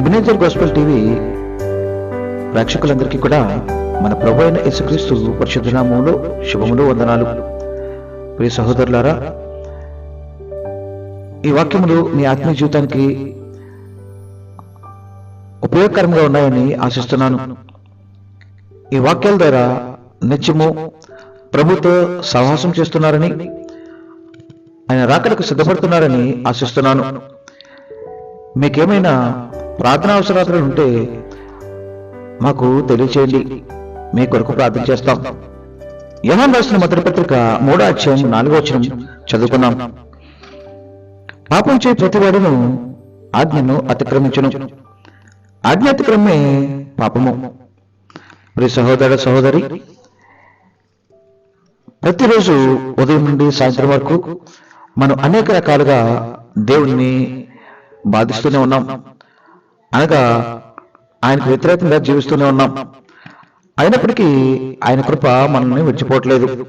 Ebenezer gospel TV ప్రేక్షకులందరికీ కూడా మన ప్రభు అయిన యేసుక్రీస్తు పరిశుద్ధనామంలో శుభములు వందనాలు. ప్రియ సహోదరులారా ఈ వాక్యములు మీ ఆత్మీయ జీవితానికి ఉపయోగకరంగా ఉన్నాయని ఆశిస్తున్నాను. ఈ వాక్యాల ద్వారా నిత్యము ప్రభుతో సహవాసం చేస్తున్నారని ఆయన రాకడకు సిద్ధపడుతున్నారని ఆశిస్తున్నాను. మీకేమైనా ప్రార్థన అవసరాలు ఉంటే మాకు తెలియచేయండి. మీ కొరకు ప్రార్థన చేస్తాం. యహాన్ రాసిన మొదటి పత్రిక మూడో అధ్యాయం నాలుగో వచనం చదువుకున్నాం పాపం చే ప్రతివాడును ఆజ్ఞను అతిక్రమించును. ఆజ్ఞ అతిక్రమే పాపము. మరి సహోదర సహోదరి ప్రతిరోజు ఉదయం నుండి సాయంత్రం వరకు మనం అనేక రకాలుగా దేవుడిని బాధిస్తూనే ఉన్నాం. అనగా ఆయనకు వ్యతిరేకంగా జీవిస్తూనే ఉన్నాం. అయినప్పటికీ ఆయన కృప మనల్ని విడిచిపోవట్లేదు.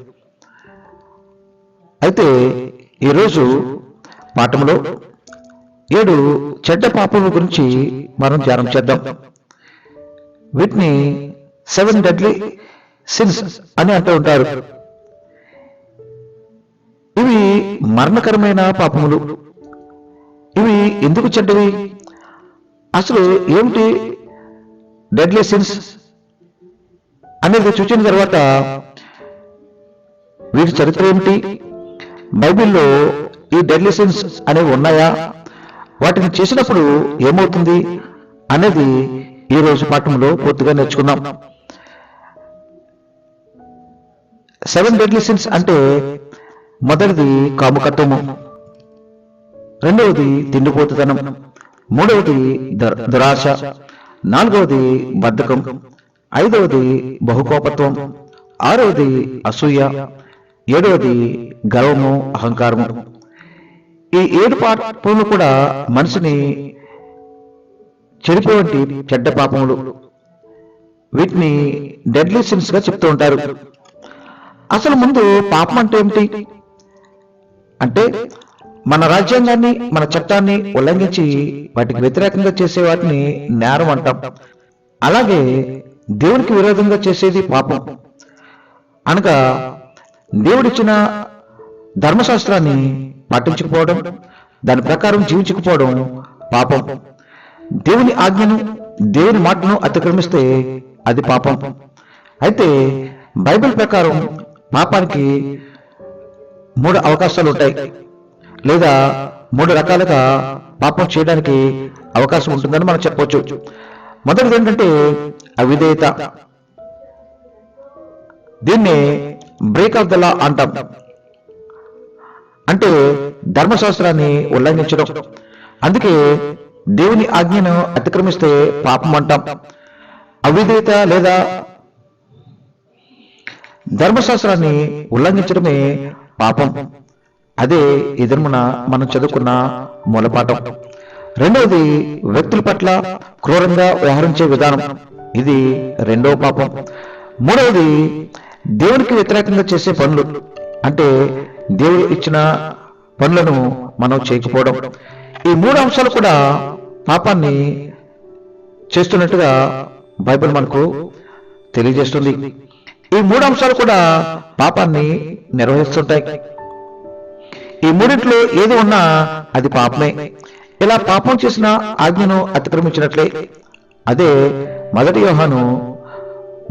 అయితే ఈరోజు పాఠంలో ఏడు చెడ్డ పాపముల గురించి మనం ధ్యానం చేద్దాం. వీటిని సెవెన్ డెడ్లీ సిన్స్ అని అంటూ ఉంటారు. ఇవి మరణకరమైన పాపములు. ఇవి ఎందుకు చెడ్డవి? అసలు ఏమిటి డెడ్లీ సిన్స్ అనేది చూసిన తర్వాత వీటి చరిత్ర ఏమిటి? బైబిల్లో ఈ డెడ్లీ సిన్స్ అనేవి ఉన్నాయా? వాటిని చేసినప్పుడు ఏమవుతుంది అనేది ఈ రోజు పాఠంలో పూర్తిగా నేర్చుకున్నాం సెవెన్ డెడ్లీ సిన్స్ అంటే మొదటిది కాముకత్వము రెండవది తిండిపోతుతనం. మూడవది దురాశ. నాలుగవది బద్ధకం. ఐదవది బహుకోపత్వం. ఆరవది అసూయ. ఏడవది గర్వము అహంకారము. ఈ ఏడు పాపములు కూడా మనిషిని చెడిపోవంటి చెడ్డ పాపములు. వీటిని డెడ్లీ సిన్స్గా చెప్తూ ఉంటారు. అసలు ముందు పాపం అంటే ఏమిటి? అంటే మన రాజ్యాంగాన్ని మన చట్టాన్ని ఉల్లంఘించి వాటికి వ్యతిరేకంగా చేసే వాటిని నేరం అంటాం. అలాగే దేవునికి విరోధంగా చేసేది పాపం. అనగా దేవుడిచ్చిన ధర్మశాస్త్రాన్ని పాటించకపోవడం దాని ప్రకారం జీవించకపోవడం పాపం. దేవుని ఆజ్ఞను దేవుని మాటను అతిక్రమిస్తే అది పాపం. అయితే బైబిల్ ప్రకారం పాపానికి మూడు అవకాశాలు ఉంటాయి లేదా మూడు రకాలుగా పాపం చేయడానికి అవకాశం ఉంటుందని మనం చెప్పవచ్చు మొదటిది ఏంటంటే అవిధేయత. దీన్ని బ్రేక్ ఆఫ్ ద లా అంటాం. అంటే ధర్మశాస్త్రాన్ని ఉల్లంఘించడం. అందుకే దేవుని ఆజ్ఞను అతిక్రమిస్తే పాపం అంటాం. అవిధేయత లేదా ధర్మశాస్త్రాన్ని ఉల్లంఘించడమే పాపం. అదే ఎదురుమున మనం చదువుకున్న మూలపాఠం. రెండవది వ్యక్తుల పట్ల క్రూరంగా వ్యవహరించే విధానం. ఇది రెండవ పాపం. మూడవది దేవునికి వ్యతిరేకంగా చేసే పనులు. అంటే దేవుడు ఇచ్చిన పనులను మనం చేయకపోవడం. ఈ మూడు అంశాలు కూడా పాపాన్ని చేస్తున్నట్టుగా బైబిల్ మనకు తెలియజేస్తుంది. ఈ మూడు అంశాలు కూడా పాపాన్ని నిర్వహిస్తుంటాయి ఈ మూడింటిలో ఏది ఉన్నా అది పాపమే. ఇలా పాపం చేసిన ఆజ్ఞను అతిక్రమించినట్లే. అదే మొదటి యోహాను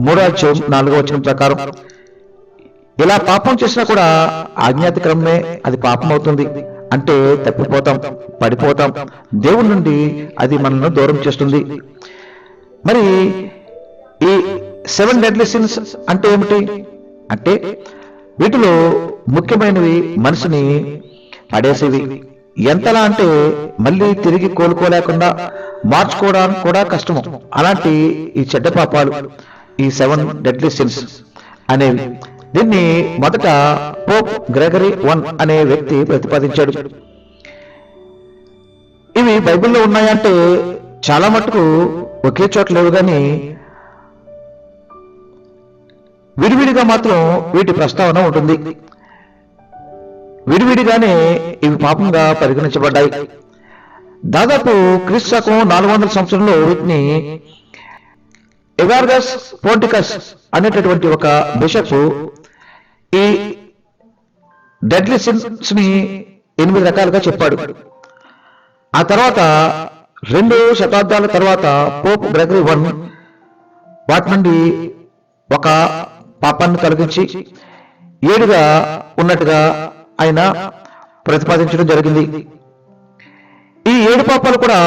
మూడో నాలుగో వచ్చిన ప్రకారం. ఇలా పాపం చేసినా కూడా ఆజ్ఞాతిక్రమమే అది పాపం అవుతుంది అంటే తప్పిపోతాం పడిపోతాం. దేవుడి నుండి అది మనల్ని దూరం చేస్తుంది. మరి ఈ సెవెన్ డెడ్లీ సిన్స్ అంటే ఏమిటి? అంటే వీటిలో ముఖ్యమైనవి మనిషిని పడేసేవి. ఎంతలా అంటే మళ్ళీ తిరిగి కోలుకోలేకుండా మార్చుకోవడానికి కూడా కష్టము. అలాంటి ఈ చెడ్డ పాపాలు ఈ సెవెన్ డెడ్లీ సిన్స్ అనేవి. దీన్ని మొదట పోప్ గ్రెగరీ వన్ అనే వ్యక్తి ప్రతిపాదించాడు. ఇవి బైబిల్లో ఉన్నాయంటే చాలా మటుకు ఒకే చోట లేవు కానీ విడివిడిగా మాత్రం వీటి ప్రస్తావన ఉంటుంది. విడివిడిగానే ఇవి పాపంగా పరిగణించబడ్డాయి. దాదాపు క్రీస్తు శకం నాలుగు వందల సంవత్సరంలో వీటిని ఎగార్గస్ పోర్టికస్ అనేటటువంటి ఒక బిషప్ ఈ డెడ్లీ సిన్స్ని ఎనిమిది రకాలుగా చెప్పాడు. ఆ తర్వాత రెండు శతాబ్దాల తర్వాత పోప్ గ్రెగరీ వన్ వాటి నుండి ఒక పాపాన్ని తొలగించి ఏడుగా ఉన్నట్టుగా ఆయన ప్రతిపాదించడం జరిగింది. ఈ ఏడు పాపాలు కూడా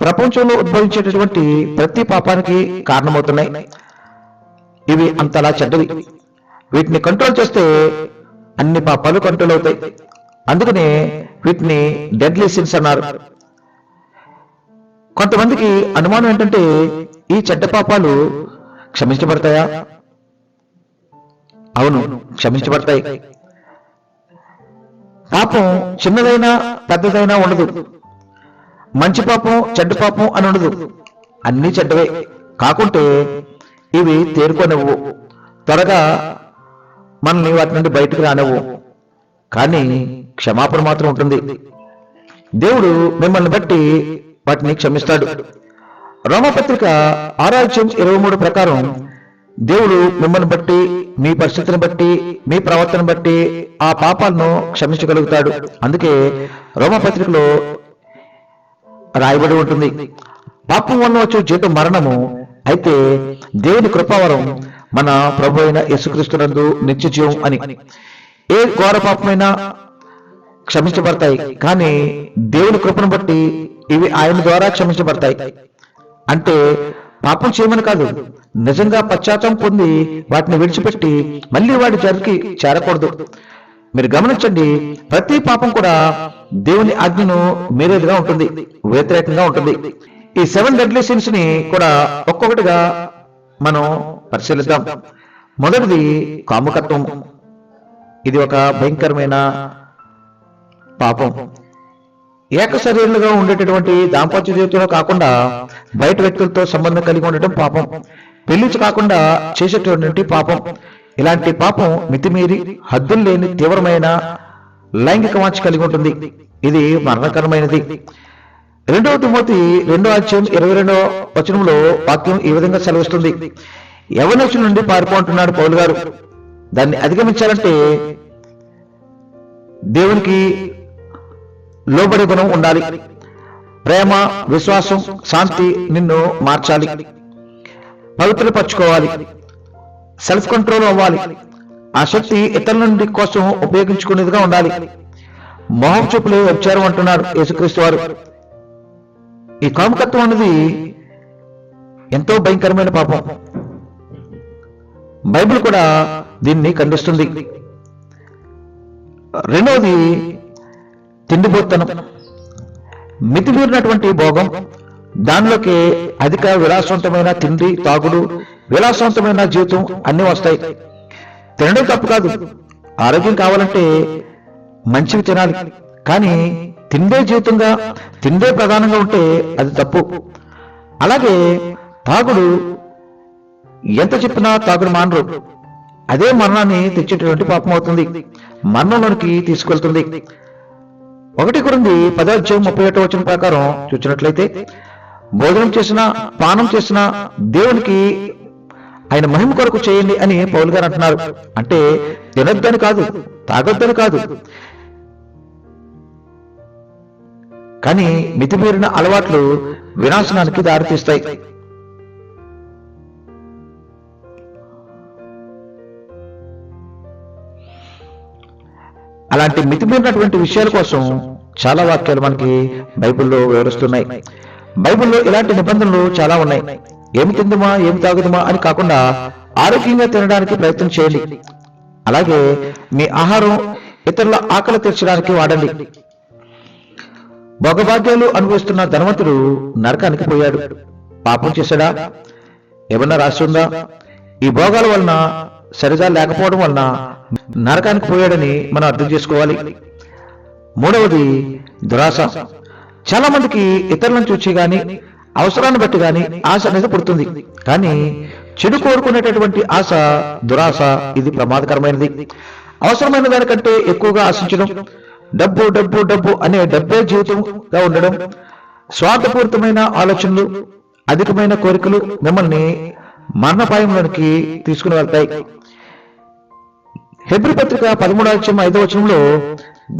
ప్రపంచంలో ఉద్భవించేటటువంటి ప్రతి పాపానికి కారణమవుతున్నాయి. ఇవి అంతలా చెడ్డవి. వీటిని కంట్రోల్ చేస్తే అన్ని పాపాలు కంట్రోల్ అవుతాయి. అందుకనే వీటిని డెడ్లీ సిన్స్ అన్నారు. కొంతమందికి అనుమానం ఏంటంటే ఈ చెడ్డ పాపాలు క్షమించబడతాయా? అవును క్షమించబడతాయి. పాపం చిన్నదైనా పెద్దదైనా ఉండదు. మంచి పాపం చెడ్డ పాపం అని ఉండదు. అన్నీ చెడ్డవే. కాకుంటే ఇవి తేరుకోనివ్వు. త్వరగా మనల్ని వాటి నుండి బయటకు రానివ్వు. కానీ క్షమాపణ మాత్రం ఉంటుంది. దేవుడు మిమ్మల్ని బట్టి వాటిని క్షమిస్తాడు. రోమపత్రిక ఆరాధ్యం ఇరవై మూడు ప్రకారం దేవుడు మిమ్మల్ని బట్టి మీ పరిస్థితిని బట్టి మీ ప్రవర్తన బట్టి ఆ పాపాలను క్షమించగలుగుతాడు. అందుకే రోమపత్రికలో రాయబడి ఉంటుంది. పాపం వల్ల వచ్చే జీతం మరణము అయితే దేవుని కృపావరం మన ప్రభు అయిన యేసుక్రీస్తునందు నిత్య జీవం అని. ఏ ఘోర పాపమైనా క్షమించబడతాయి. కానీ దేవుని కృపను బట్టి ఇవి ఆయన ద్వారా క్షమించబడతాయి. అంటే పాపం చేయమని కాదు. నిజంగా పశ్చాత్తం పొంది వాటిని విడిచిపెట్టి మళ్ళీ వాటి జరికి చేరకూడదు. మీరు గమనించండి ప్రతి పాపం కూడా దేవుని ఆజ్ఞను మీరేదిగా ఉంటుంది వ్యతిరేకంగా ఉంటుంది. ఈ సెవెన్ డెడ్లీ సిన్స్ని కూడా ఒక్కొక్కటిగా మనం పరిశీలిద్దాం. మొదటిది కాముకత్వం. ఇది ఒక భయంకరమైన పాపం. ఏక శరీరులుగా ఉండేటటువంటి దాంపత్య జీవితంలో కాకుండా బయట వ్యక్తులతో సంబంధం కలిగి ఉండటం పాపం. పెళ్ళి కాకుండా చేసేటటువంటి పాపం. ఇలాంటి పాపం మితిమీరి హద్దులు లేని తీవ్రమైన లైంగిక వాంఛ కలిగి ఉంటుంది. ఇది మరణకరమైనది. రెండవ తిమోతి రెండో అధ్యాయం ఇరవై రెండవ వచనంలో వాక్యం ఈ విధంగా సెలవిస్తుంది. యవనసుల నుండి పారిపోంటున్నాడు పౌలు గారు. దాన్ని అధిగమించాలంటే దేవునికి లోబడి గుణం ఉండాలి. ప్రేమ విశ్వాసం శాంతి నిన్ను మార్చాలి. పవిత్రపరచుకోవాలి. సెల్ఫ్ కంట్రోల్ అవ్వాలి. ఆ శక్తి ఇతరుల నుండి కోసం ఉపయోగించుకునేదిగా ఉండాలి. మొహం చూపులే వచ్చారు అంటున్నారు యేసుక్రీస్తు వారు. ఈ కామకత్వం అనేది ఎంతో భయంకరమైన పాపం. బైబిల్ కూడా దీన్ని ఖండిస్తుంది. రెండవది తిండిపోతనం. మితిమీరినటువంటి భోగం. దానిలోకి అధిక విలాసవంతమైన తిండి తాగుడు విలాసవంతమైన జీవితం అన్ని వస్తాయి. తినడం తప్పు కాదు. ఆరోగ్యం కావాలంటే మంచివి తినాలి. కానీ తిండే జీవితంగా తిండే ప్రధానంగా ఉంటే అది తప్పు. అలాగే తాగుడు ఎంత చెప్పినా తాగుడు మానరు. అదే మరణాన్ని తెచ్చేటటువంటి పాపం అవుతుంది. మరణంలోనికి తీసుకెళ్తుంది. ఒకటి కొరింది పదార్థం ముప్పై ఒకటో వచ్చిన ప్రకారం చూసినట్లయితే భోజనం చేసినా పానం చేసినా దేవునికి ఆయన మహిమ కొరకు చేయండి అని పౌలు గారు అంటున్నారు. అంటే తినొద్దని కాదు తాగొద్దని కాదు. కానీ మితిమీరిన అలవాట్లు వినాశనానికి దారితీస్తాయి. అలాంటి మితిమీరినటువంటి విషయాల కోసం చాలా వాక్యాలు మనకి బైబిల్లో వివరిస్తున్నాయి. బైబిల్లో ఇలాంటి నిబంధనలు చాలా ఉన్నాయి. ఏమి తిందుమా ఏమి తాగుదుమా అని కాకుండా ఆరోగ్యంగా తినడానికి ప్రయత్నం చేయండి. అలాగే మీ ఆహారం ఇతరుల ఆకలి తీర్చడానికి వాడండి. భోగభాగ్యాలు అనుభవిస్తున్న ధనవంతుడు నరకానికి పోయాడు. పాపం చేశాడా? ఏమన్నా రాసి ఉందా? ఈ భోగాల వలన సరిగా లేకపోవడం వలన నరకానికి పోయాడని మనం అర్థం చేసుకోవాలి. మూడవది దురాశ. చాలా మందికి ఇతరులను చూచి కానీ అవసరాన్ని బట్టి కానీ ఆశ అనేది పుడుతుంది. కానీ చెడు కోరుకునేటటువంటి ఆశ దురాశ ఇది ప్రమాదకరమైనది. అవసరమైన దానికంటే ఎక్కువగా ఆశించడం డబ్బు డబ్బు డబ్బు అనే డబ్బే జీవితంగా ఉండడం స్వార్థపూరితమైన ఆలోచనలు అధికమైన కోరికలు మిమ్మల్ని మరణపాయంలోనికి తీసుకుని వెళ్తాయి. హెబ్రి పత్రిక పదమూడు అధ్యాయం ఐదో వచనంలో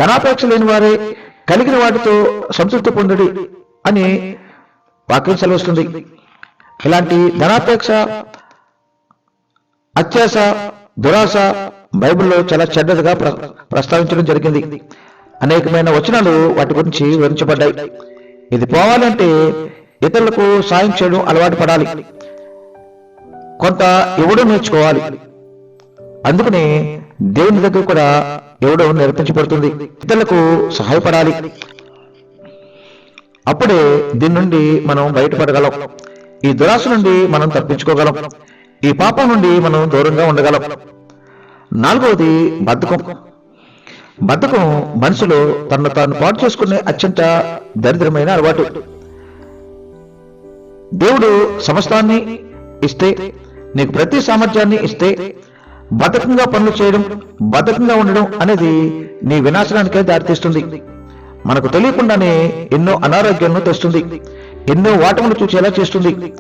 ధనాపేక్ష లేని వారే కలిగిన వాటితో సంతృప్తి పొందడి అని వాక్యం సెలవుస్తుంది. ఇలాంటి ధనాపేక్ష అత్యాస దురాశ బైబిల్లో చాలా చెడ్డదిగా ప్ర- ప్రస్తావించడం జరిగింది. అనేకమైన వచనాలు వాటి గురించి వివరించబడ్డాయి. ఇది పోవాలంటే ఇతరులకు సాయం చేయడం అలవాటు పడాలి. కొంత ఇవ్వడం నేర్చుకోవాలి. అందుకనే దేవుని దగ్గర కూడా ఎవడో నేర్పించబడుతుంది ఇతరులకు సహాయపడాలి. అప్పుడే దీని నుండి మనం బయటపడగలం. ఈ దురాశ నుండి మనం తప్పించుకోగలం. ఈ పాపం నుండి మనం దూరంగా ఉండగలం. నాలుగవది బద్ధకం. బద్ధకం మనసులో తనను తాను పాటు చేసుకునే అత్యంత దరిద్రమైన అలవాటు. దేవుడు సమస్తాన్ని ఇస్తే నీకు ప్రతి సామర్థ్యాన్ని ఇస్తే బతకంగా పనులు చేయడం బతకంగా ఉండడం అనేది నీ వినాశనానికే దారితీస్తుంది. మనకు తెలియకుండానే ఎన్నో అనారోగ్యాలను తెస్తుంది. ఎన్నో వాటములు చూసేలా చేస్తుంది.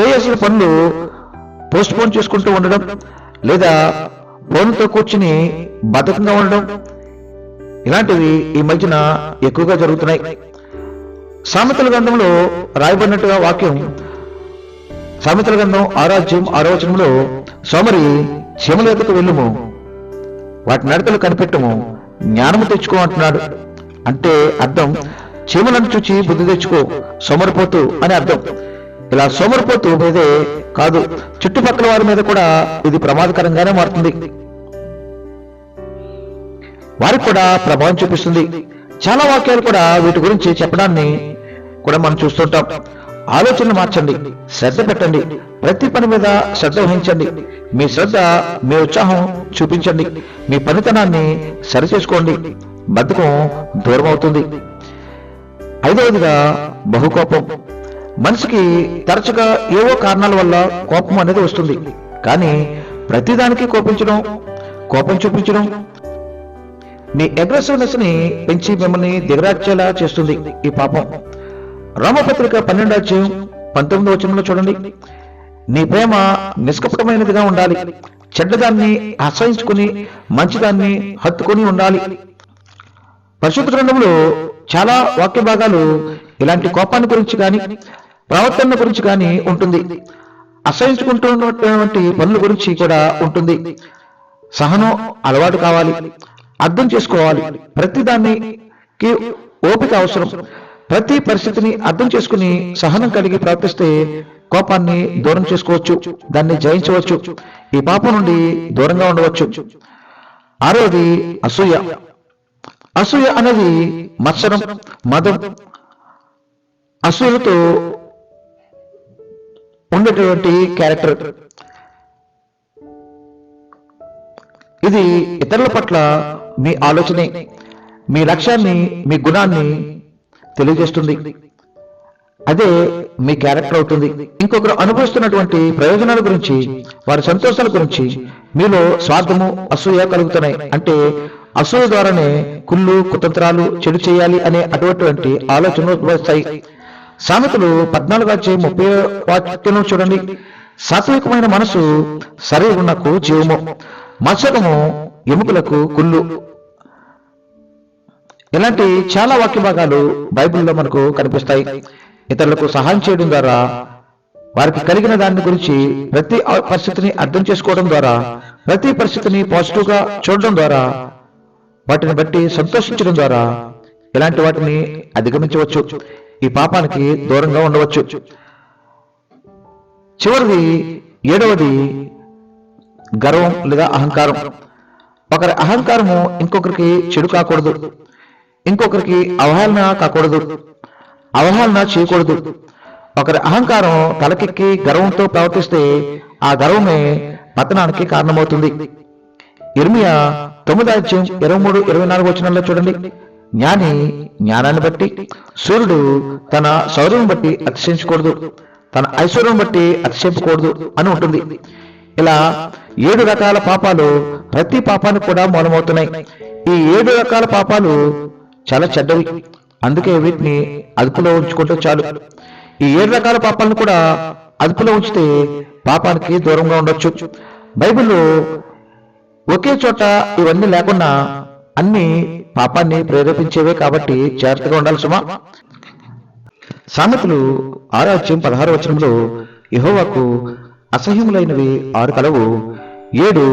చేయాల్సిన పనులు పోస్ట్ పోన్ చేసుకుంటూ ఉండడం లేదా ఫోన్తో కూర్చుని బతకంగా ఉండడం ఇలాంటివి ఈ మధ్యన ఎక్కువగా జరుగుతున్నాయి. సామెతల గ్రంథంలో రాయబడినట్టుగా వాక్యం సామెతల గ్రంథం ఆరాధ్యం ఆరోచనంలో సోమరి చీమల ఎద్దకు వెళ్ళుము. వాటి నడకలు కనిపెట్టము. జ్ఞానము తెచ్చుకో అంటున్నాడు. అంటే అర్థం చీమలను చూచి బుద్ధి తెచ్చుకో సోమరిపోతు అని అర్థం. ఇలా సోమరిపోతు మీదే కాదు చుట్టుపక్కల వారి మీద కూడా ఇది ప్రమాదకరంగానే మారుతుంది. వారికి కూడా ప్రభావం చూపిస్తుంది. చాలా వాక్యాలు కూడా వీటి గురించి చెప్పడాన్ని కూడా మనం చూస్తుంటాం. ఆలోచనలు మార్చండి శ్రద్ధ పెట్టండి. ప్రతి పని మీద శ్రద్ధ వహించండి. మీ శ్రద్ధ మీ ఉత్సాహం చూపించండి. మీ పనితనాన్ని సరిచేసుకోండి. బద్ధకం దూరం అవుతుంది ఐదవదిగా బహుకోపం. మనిషికి తరచుగా ఏవో కారణాల వల్ల కోపం అనేది వస్తుంది. కానీ ప్రతిదానికి కోపించడం కోపం చూపించడం మీ అగ్రెసివ్నెస్ని పెంచి మిమ్మల్ని దిగరాచేలా చేస్తుంది ఈ పాపం. రామపత్రిక పన్నెండు అధ్యాయం పంతొమ్మిది వచనంలో చూడండి. నీ ప్రేమ నిష్కపటమైనదిగా ఉండాలి. చెడ్డదాన్ని ఆశ్రయించుకుని మంచిదాన్ని హత్తుకొని ఉండాలి. పరిశుద్ధ గ్రంథంలో చాలా వాక్య భాగాలు ఇలాంటి కోపాన్ని గురించి కానీ ప్రవర్తన గురించి కానీ ఉంటుంది. అసహించుకుంటున్నటువంటి పనుల గురించి కూడా ఉంటుంది. సహనం అలవాటు కావాలి. అర్థం చేసుకోవాలి. ప్రతి దానికి ఓపిక అవసరం. ప్రతి పరిస్థితిని అర్థం చేసుకుని సహనం కలిగి ప్రవర్తిస్తే కోపాన్ని దూరం చేసుకోవచ్చు దాన్ని జయించవచ్చు ఈ పాపం నుండి దూరంగా ఉండవచ్చు. ఆరోది అసూయ. అసూయ అనేది మత్సరం మదం. అసూయతో ఉండేటువంటి క్యారెక్టర్. ఇది ఇతరుల పట్ల మీ ఆలోచనే మీ లక్ష్యాన్ని మీ గుణాన్ని తెలియజేస్తుంది. అదే మీ క్యారెక్టర్ అవుతుంది. ఇంకొకరు అనుభవిస్తున్నటువంటి ప్రయోజనాల గురించి వారి సంతోషాల గురించి మీలో స్వార్థము అసూయ కలుగుతున్నాయి. అంటే అసూయ ద్వారానే కుళ్ళు కుతంత్రాలు చెడు చేయాలి అనే అటువంటి ఆలోచనలు వస్తాయి. సామెతలు పద్నాలుగు వచ్చే ముప్పై వాక్యం చూడండి. సాత్వికమైన మనసు శరీరమునకు జీవము మత్సరము ఎముకలకు కుళ్ళు. ఇలాంటి చాలా వాక్య భాగాలు బైబిల్లో మనకు కనిపిస్తాయి. ఇతరులకు సహాయం చేయడం ద్వారా వారికి కలిగిన దాని గురించి ప్రతి పరిస్థితిని అర్థం చేసుకోవడం ద్వారా ప్రతి పరిస్థితిని పాజిటివ్గా చూడడం ద్వారా వాటిని బట్టి సంతోషించడం ద్వారా ఇలాంటి వాటిని అధిగమించవచ్చు. ఈ పాపానికి దూరంగా ఉండవచ్చు. చివరిది ఏడవది గర్వం లేదా అహంకారం. ఒకరి అహంకారము ఇంకొకరికి చెడు కాకూడదు. ఇంకొకరికి అవహేళన కాకూడదు. అవహేళన చేయకూడదు. ఒకరి అహంకారం తలకెక్కి గర్వంతో ప్రవర్తిస్తే ఆ గర్వమే పతనానికి కారణమవుతుంది. ఇర్మియా తొమ్మిది అధ్యాయం ఇరవై మూడు ఇరవై నాలుగు వచనంలో చూడండి. జ్ఞాని జ్ఞానాన్ని బట్టి సూర్యుడు తన శౌర్యం బట్టి అతిశయించకూడదు. తన ఐశ్వర్యం బట్టి అతిశయింపకూడదు అని ఉంటుంది. ఇలా ఏడు రకాల పాపాలు ప్రతి పాపానికి కూడా మూలమవుతున్నాయి. ఈ ఏడు రకాల పాపాలు చాలా చెడ్డవి. అందుకే వీటిని అదుపులో ఉంచుకుంటే చాలు. ఈ ఏడు రకాల పాపాలను కూడా అదుపులో ఉంచితే పాపానికి దూరంగా ఉండొచ్చు. బైబిల్లో ఒకే చోట ఇవన్నీ లేకుండా అన్ని పాపాన్ని ప్రేరేపించేవే కాబట్టి జాగ్రత్తగా ఉండాలి సుమా సామెతలు ఆరాధ్యం పదహారు వచనంలో యహోవాకు అసహ్యములైనవి ఆరు కలవు. ఏడు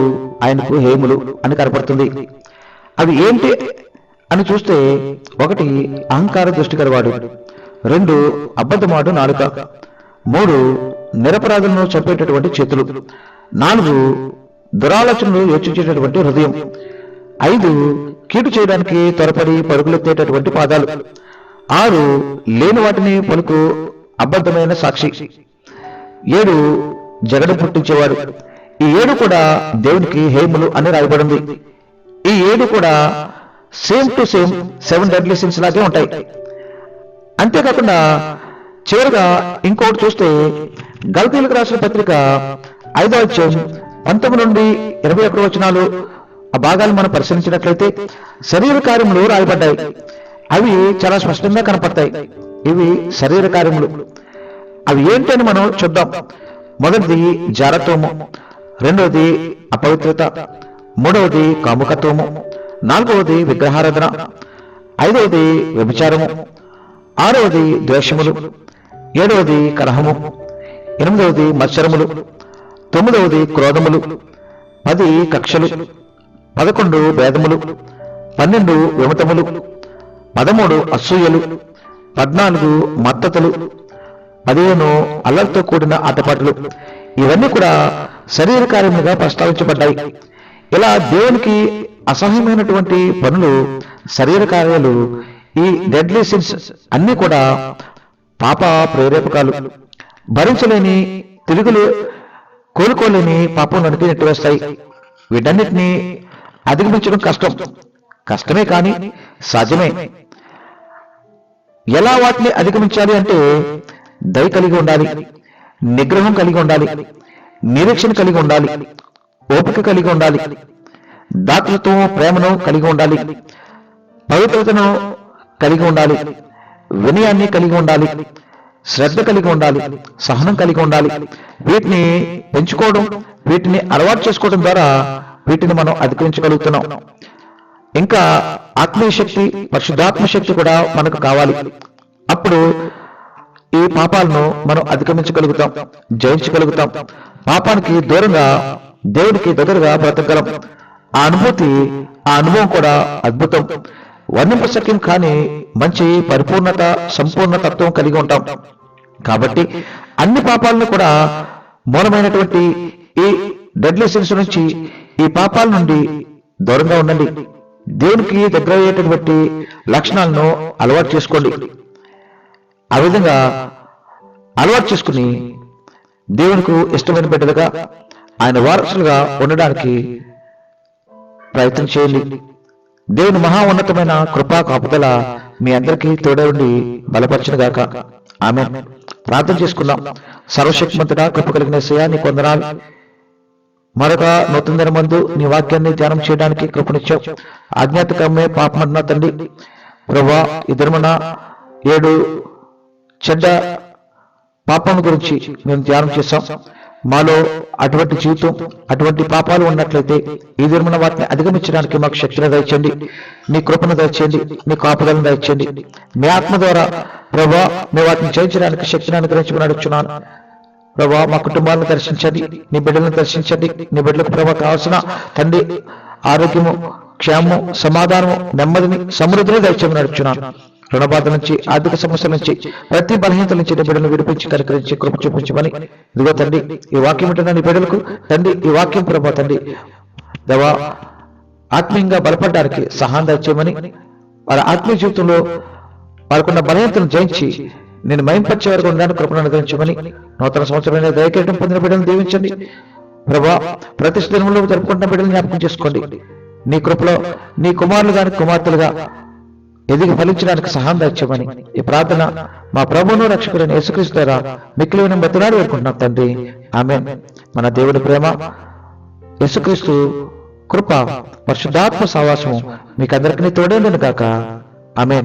ఆయనకు హేములు అని కనపడుతుంది. అవి ఏంటి? అని చూస్తే ఒకటి అహంకార దృష్టి గలవాడు రెండు అబద్ధమాడు నాలుక మూడు నిరపరాధులను చంపేటటువంటి చేతులు నాలుగు దురాలోచనలు యోచించేటటువంటి హృదయం ఐదు కీడు చేయడానికి త్వరపడి పరుగులెత్తేటటువంటి పాదాలు ఆరు లేని వాటిని పలుకు అబద్ధమైన సాక్షి ఏడు జగడం పుట్టించేవాడు ఈ ఏడు కూడా దేవునికి హేములు అని రాయబడింది. ఈ ఏడు కూడా same to same seven deadly sins లాగే ఉంటాయి. అంతేకాకుండా చివరిగా ఇంకోటి చూస్తే గల్తీలకు రాసిన పత్రిక ఐదో అధ్యాయం పంతొమ్మిది నుండి ఇరవై ఒకటి వచనాలు ఆ భాగాలు మనం పరిశీలించినట్లయితే శరీర కార్యములు రాయబడ్డాయి. అవి చాలా స్పష్టంగా కనపడతాయి. ఇవి శరీర కార్యములు. అవి ఏంటని మనం చూద్దాం. మొదటిది జారత్వము. రెండవది అపవిత్రత. మూడవది కాముకత్వము. నాలుగవది విగ్రహారాధన. ఐదవది వ్యభిచారము. ఆరవది ద్వేషములు. ఏడవది కలహము. ఎనిమిదవది మత్సరములు. తొమ్మిదవది క్రోధములు. పది కక్షలు. పదకొండు భేదములు. పన్నెండు విమతములు. పదమూడు అసూయలు. పద్నాలుగు మత్తతలు. పదిహేను అల్లరితో కూడిన ఆటపాటలు. ఇవన్నీ కూడా శరీర కార్యములుగా ప్రస్తావించబడ్డాయి. ఇలా దేవునికి అసహ్యమైనటువంటి పనులు శరీర కార్యాలు ఈ డెడ్లీ సిన్స్ అన్ని కూడా పాప ప్రేరేపకాలు. భరించలేని తిరుగులు కోలుకోలేని పాపంలోనికి నెట్టివేస్తాయి వీటన్నిటిని అధిగమించడం కష్టం. కష్టమే కానీ సాధ్యమే. ఎలా వాటిని అధిగమించాలి అంటే దయ కలిగి ఉండాలి నిగ్రహం కలిగి ఉండాలి నిరీక్షణ కలిగి ఉండాలి ఓపిక కలిగి ఉండాలి. దాతృత్వం ప్రేమను కలిగి ఉండాలి. పవిత్రతను కలిగి ఉండాలి. వినయాన్ని కలిగి ఉండాలి. శ్రద్ధ కలిగి ఉండాలి. సహనం కలిగి ఉండాలి. వీటిని పెంచుకోవడం వీటిని అలవాటు చేసుకోవడం ద్వారా వీటిని మనం అధికరించగలుగుతున్నాం. ఇంకా ఆత్మీయ శక్తి పరిశుద్ధాత్మ శక్తి కూడా మనకు కావాలి. అప్పుడు ఈ పాపాలను మనం అధిగమించగలుగుతాం జయించగలుగుతాం. పాపానికి దూరంగా దేవుడికి దగ్గరగా బ్రతకగలం. ఆ అనుభూతి ఆ అనుభవం కూడా అద్భుతం. వర్ణింపశక్యం కానీ మంచి పరిపూర్ణత సంపూర్ణ తత్వం కలిగి ఉంటాం. కాబట్టి అన్ని పాపాలను కూడా మూలమైనటువంటి ఈ డెడ్లీ సిన్స్ నుంచి ఈ పాపాల నుండి దూరంగా ఉండండి. దేవునికి దగ్గర అయ్యేటటువంటి లక్షణాలను అలవాటు చేసుకోండి. ఆ విధంగా అలవాటు చేసుకుని దేవునికి ఇష్టమైన బిడ్డలుగా ఆయన వారసులుగా ఉండడానికి ప్రయత్నం చేయండి. దేవుని మహా ఉన్నతమైన కృపా కాపుదల మీ అందరికీ తోడవండి బలపరచనుగాక ఆమె ప్రార్థన చేసుకుందాం. సర్వశక్తిమంతుడా కృప కలిగిన శయాన్ని కొందనాలు మరొక నూతన దిన మందు నీ వాక్యాన్ని ధ్యానం చేయడానికి కృపనిచ్చావు. ఆజ్ఞాతకమ్మే పాపమన్న తండ్రి. ప్రభా ఈ ఏడు చెడ్డ పాపం గురించి మేము ధ్యానం చేశాం. మాలో అటువంటి జీవితం అటువంటి పాపాలు ఉన్నట్లయితే ఈ ధర్మన వాటిని అధిగమించడానికి మాకు శక్తిని దయచండి నీ కృపను దయచేయండి. నీ కాపుదలను దయచేయండి. మీ ఆత్మ ద్వారా ప్రభా మేము వాటిని జయించడానికి శక్తిని అనుగ్రహించమని అడుగుతున్నాను ప్రభా మా కుటుంబాలను దర్శించండి. నీ బిడ్డలను దర్శించండి. నీ బిడ్డలకు ప్రభా కావాల్సిన తండ్రి ఆరోగ్యము క్షేమము సమాధానము నెమ్మదిని సమృద్ధిని దయచేయమని నడుచున్నాను. రుణబాధ నుంచి ఆర్థిక సమస్యల నుంచి ప్రతి బలహీనత నుంచి నీ బిడ్డలను విడిపించి కనికరించి కృప చూపించమని. ఇదిగో తండ్రి ఈ వాక్యం ఉంటున్న నీ బిడ్డలకు తండ్రి ఈ వాక్యం ప్రభా తండ్రి దవా ఆత్మీయంగా బలపడడానికి సహాయం దయచేయమని. వారి ఆత్మీయ జీవితంలో వారికున్న బలహీనతను జయించి నేను మైంపరిచే వరకు ఉండడానికి కృపను అనుగ్రహించమని. నూతన సంవత్సరమైన దయకేటం పొందిన బిడ్డలను దీవించండి. ప్రభా ప్రతిష్ట దినంలో జరుపుకుంటున్న బిడ్డలు జ్ఞాపకం చేసుకోండి. నీ కృపలో నీ కుమారులు గాని కుమార్తెలుగా ఎదిగి ఫలించడానికి సహాయం దయచేయమని ఈ ప్రార్థన మా ప్రభును రక్షకుడైన యేసుక్రీస్తు ద్వారా మిక్కిలిన బతునాడు వేడుకుంటున్నాం తండ్రి. ఆమె మన దేవుడి ప్రేమ యేసుక్రీస్తు కృప పరిశుద్ధాత్మ సహవాసము మీకు అందరికీ తోడేండును కాక ఆమె